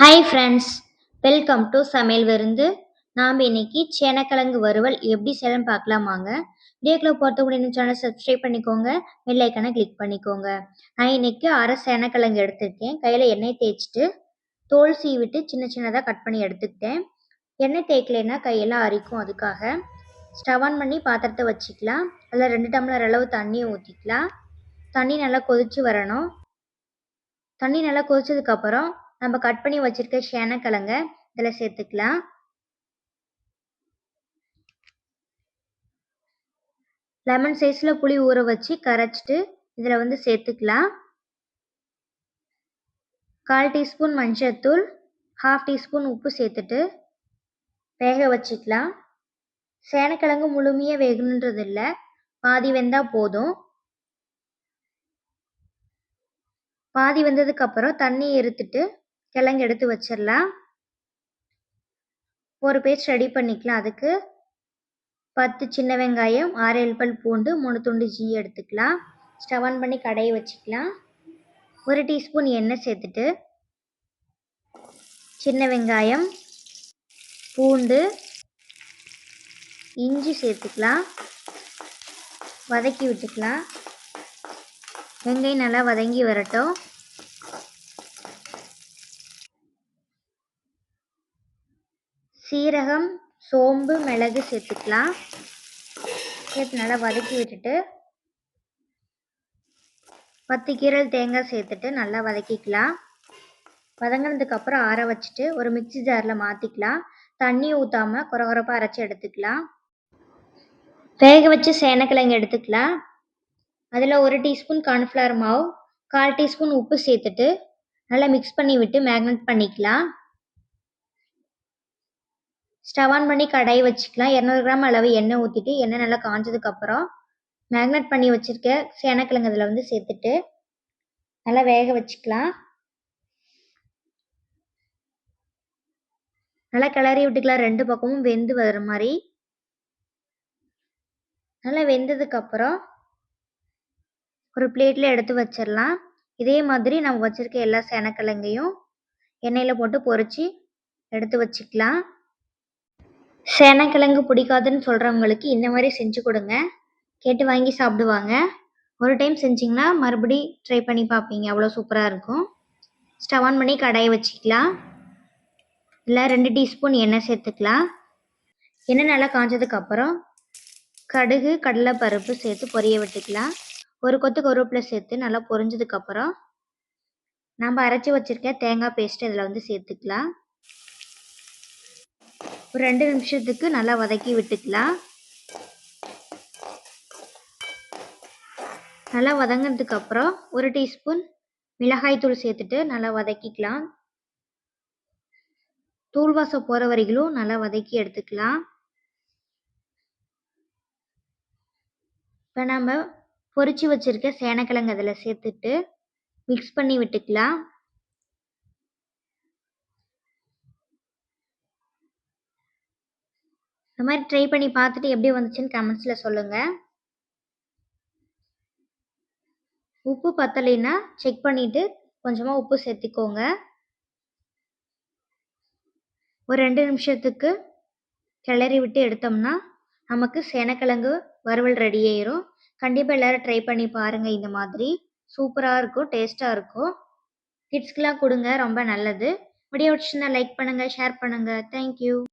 Hi friends welcome to சமையல் விருந்து. நாம் இன்னைக்கு சேனக்கிழங்கு வறுவல் எப்படி செய்யலாம் பார்க்கலாமாங்க வீடியோக்குள்ள போகிறதுக்கு முன்னாடி சேனல் சப்ஸ்கிரைப் பண்ணிக்கோங்க பெல் கிளிக் பண்ணிக்கோங்க. நான் இன்னைக்கு அரை சேனக்கிழங்கு எடுத்திருக்கேன். கையில் எண்ணெய் தேய்ச்சிட்டு தோல் சீவிட்டு சின்ன சின்னதாக கட் பண்ணி எடுத்துக்கிட்டேன். எண்ணெய் தேய்க்கலைன்னா கையெல்லாம் அரிக்கும் அதுக்காக. ஸ்டவ் ஆன் பண்ணி பாத்திரத்தை வச்சுக்கலாம். அதில் ரெண்டு டம்ளர் அளவு தண்ணியை ஊற்றிக்கலாம் தண்ணி நல்லா கொதிச்சு வரணும். தண்ணி நல்லா கொதிச்சதுக்கப்புறம் நம்ம கட் பண்ணி வச்சிருக்க சேனக்கிழங்க இதில் சேர்த்துக்கலாம். லெமன் சைஸில் புளி ஊற வச்சு கரைச்சிட்டு இதில் வந்து சேர்த்துக்கலாம். கால் டீஸ்பூன் மஞ்சத்தூள் ஹாஃப் டீஸ்பூன் உப்பு சேர்த்துட்டு வேக வச்சுக்கலாம். சேனக்கிழங்கு முழுமையாக வேகணுன்றது இல்லை பாதி வெந்தால் போதும். பாதி வந்ததுக்கப்புறம் தண்ணி எடுத்துட்டு கிழங்கு எடுத்து வச்சிடலாம். ஒரு பேஸ்ட் ரெடி பண்ணிக்கலாம் அதுக்கு. பத்து சின்ன வெங்காயம் ஆறு எல்பல் பூண்டு மூணு துண்டு ஜீ எடுத்துக்கலாம். ஸ்டவ் ஆன் பண்ணி கடையை வச்சுக்கலாம். ஒரு டீஸ்பூன் எண்ணெய் சேர்த்துட்டு சின்ன வெங்காயம் பூண்டு இஞ்சி சேர்த்துக்கலாம். வதக்கி விட்டுக்கலாம். வெங்காயம் நல்லா வதங்கி வரட்டும். சீரகம் சோம்பு மிளகு சேர்த்துக்கலாம். சேர்த்து நல்லா வதக்கி விட்டுட்டு பத்து கீரல் தேங்காய் சேர்த்துட்டு நல்லா வதக்கிக்கலாம். வதங்கினதுக்கப்புறம் ஆற வச்சுட்டு ஒரு மிக்சி ஜாரில் மாற்றிக்கலாம் தண்ணி ஊற்றாமல் குறகுறப்பாக அரைச்சி எடுத்துக்கலாம். வேக வச்சு சேனக்கிழங்கு எடுத்துக்கலாம். அதில் ஒரு டீஸ்பூன் கார்ன்ஃப்ளவர் மாவு கால் டீஸ்பூன் உப்பு சேர்த்துட்டு நல்லா மிக்ஸ் பண்ணி விட்டு மேக்னெட் பண்ணிக்கலாம். ஸ்டவ் ஆன் பண்ணி கடாய் வச்சுக்கலாம். இரநூறு கிராம் அளவு எண்ணெய் ஊற்றிட்டு எண்ணெய் நல்லா காஞ்சதுக்கப்புறம் மேக்னெட் பண்ணி வச்சுருக்க சேனக்கிழங்கு அதில் வந்து சேர்த்துட்டு நல்லா வேக வச்சுக்கலாம். நல்லா கிளறி விட்டுக்கலாம். ரெண்டு பக்கமும் வெந்து வர மாதிரி. நல்லா வெந்ததுக்கப்புறம் ஒரு பிளேட்டில் எடுத்து வச்சிடலாம். இதே மாதிரி நம்ம வச்சுருக்க எல்லா சேனக்கிழங்கையும் எண்ணெயில் போட்டு பொறிச்சு எடுத்து வச்சுக்கலாம். சேனக்கிழங்கு பிடிக்காதுன்னு சொல்கிறவங்களுக்கு இந்த மாதிரி செஞ்சு கொடுங்க. கேட்டு வாங்கி சாப்பிடுவாங்க. ஒரு டைம் செஞ்சிங்கன்னா மறுபடி ட்ரை பண்ணி பார்ப்பீங்க. அவ்வளோ சூப்பராக இருக்கும். ஸ்டவ் ஆன் பண்ணி கடாயை வச்சுக்கலாம். இல்லை ரெண்டு டீஸ்பூன் எண்ணெய் சேர்த்துக்கலாம். எண்ணெய் நல்லா காஞ்சதுக்கப்புறம் கடுகு கடலை பருப்பு சேர்த்து பொரிய விட்டுக்கலாம். ஒரு கொத்து கருவேப்பிலை சேர்த்து நல்லா பொரிஞ்சதுக்கப்புறம் நம்ம அரைச்சி வச்சுருக்க தேங்காய் பேஸ்ட்டு இதில் வந்து சேர்த்துக்கலாம். ஒரு ரெண்டு நிமிஷத்துக்கு நல்லா வதக்கி விட்டுக்கலாம். நல்லா வதங்கினதுக்கு அப்புறம் ஒரு டீஸ்பூன் மிளகாய் தூள் சேர்த்துட்டு நல்லா வதக்கிக்கலாம். தூள் வாசம் போகிற வரைக்கும் நல்லா வதக்கி எடுத்துக்கலாம். இப்போ நம்ம பொறிச்சு வச்சுருக்க சேனக்கிழங்கு அதில் சேர்த்துட்டு மிக்ஸ் பண்ணி விட்டுக்கலாம். இந்த மாதிரி ட்ரை பண்ணி பார்த்துட்டு எப்படி வந்துச்சுன்னு கமெண்ட்ஸில் சொல்லுங்கள் உப்பு பத்தலைன்னா செக் பண்ணிவிட்டு கொஞ்சமாக உப்பு சேர்த்திக்கோங்க. ஒரு ரெண்டு நிமிஷத்துக்கு கிளறி விட்டு எடுத்தோம்னா நமக்கு சேனக்கிழங்கு வறுவல் ரெடி ஆயிரும். கண்டிப்பாக எல்லோரும் ட்ரை பண்ணி பாருங்கள் இந்த மாதிரி. சூப்பராக இருக்கும் டேஸ்ட்டாக இருக்கும். கிட்ஸ்க்கெலாம் கொடுங்க ரொம்ப நல்லது. வீடியோ பிடிச்சிருந்தா லைக் பண்ணுங்கள் ஷேர் பண்ணுங்கள் தேங்க்யூ